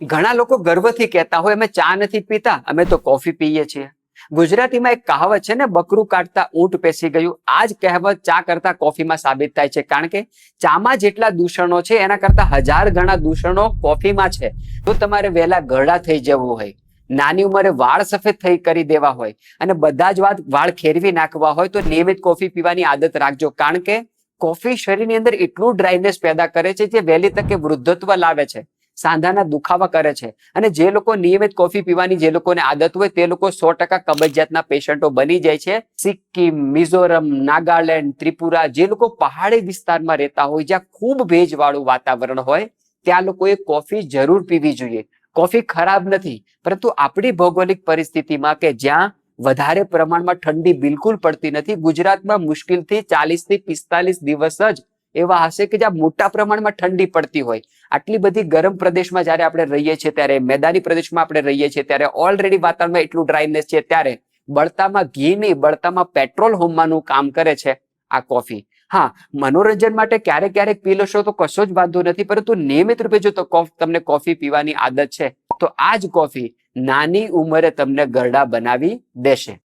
ઘણા લોકો ગર્વથી કહેતા હોય, અમે ચા નથી પીતા, અમે તો કોફી પીએ છીએ. ગુજરાતીમાં એક કહાવત છે ને, બકરું કાઢતા ઊંટ પેસી ગયું. આ જ કહેવત ચા કરતા કોફીમાં સાબિત થાય છે. કારણ કે ચામાં જેટલા દૂષણો છે, એના કરતા હજાર ગણા દૂષણો કોફીમાં છે. તો તમારે વહેલા ગરડા થઈ જવું હોય, નાની ઉંમરે વાળ સફેદ થઈ કરી દેવા હોય અને બધા જ વાત વાળ ખેરવી નાખવા હોય, તો નિયમિત કોફી પીવાની આદત રાખજો. કારણ કે કોફી શરીરની અંદર એટલું ડ્રાયનેસ પેદા કરે છે, જે વહેલી તકે વૃદ્ધત્વ લાવે છે. સાંધાના દુખાવા કરે છે. અને જે લોકો નિયમિત કોફી પીવાની જે લોકોને આદત હોય તે લોકો સો ટકા કબજિયાતના પેશન્ટો બની જાય છે. સિક્કિમ, મિઝોરમ, નાગાલેન્ડ, ત્રિપુરા જે લોકો પહાડી વિસ્તારમાં રહેતા હોય, જ્યાં ખૂબ ભેજવાળું વાતાવરણ હોય, ત્યાં લોકોએ કોફી જરૂર પીવી જોઈએ. કોફી ખરાબ નથી, પરંતુ આપણી ભૌગોલિક પરિસ્થિતિમાં કે જ્યાં વધારે પ્રમાણમાં ઠંડી બિલકુલ પડતી નથી, ગુજરાતમાં મુશ્કેલથી ચાલીસથી પિસ્તાલીસ દિવસ જ એવા હશે કે જ્યાં મોટા પ્રમાણમાં ઠંડી પડતી હોય. આટલી બધી ગરમ પ્રદેશમાં જ્યારે આપણે રહીએ છીએ, ત્યારે મેદાની પ્રદેશમાં આપણે રહીએ છીએ, ત્યારે ઓલરેડી વાતાવરણમાં એટલું ડ્રાયનેસ છે, ત્યારે બળતામાં ઘી નહીં, બળતામાં પેટ્રોલ હોમવાનું કામ કરે છે આ કોફી હા, મનોરંજન માટે ક્યારેક ક્યારેક પી લેશો તો કશો જ વાંધો નથી, પરંતુ નિયમિત રૂપે જો કોફ- તમને કોફી પીવાની આદત છે, તો આ જ કોફી નાની ઉંમરે તમને ગરડા બનાવી દેશે.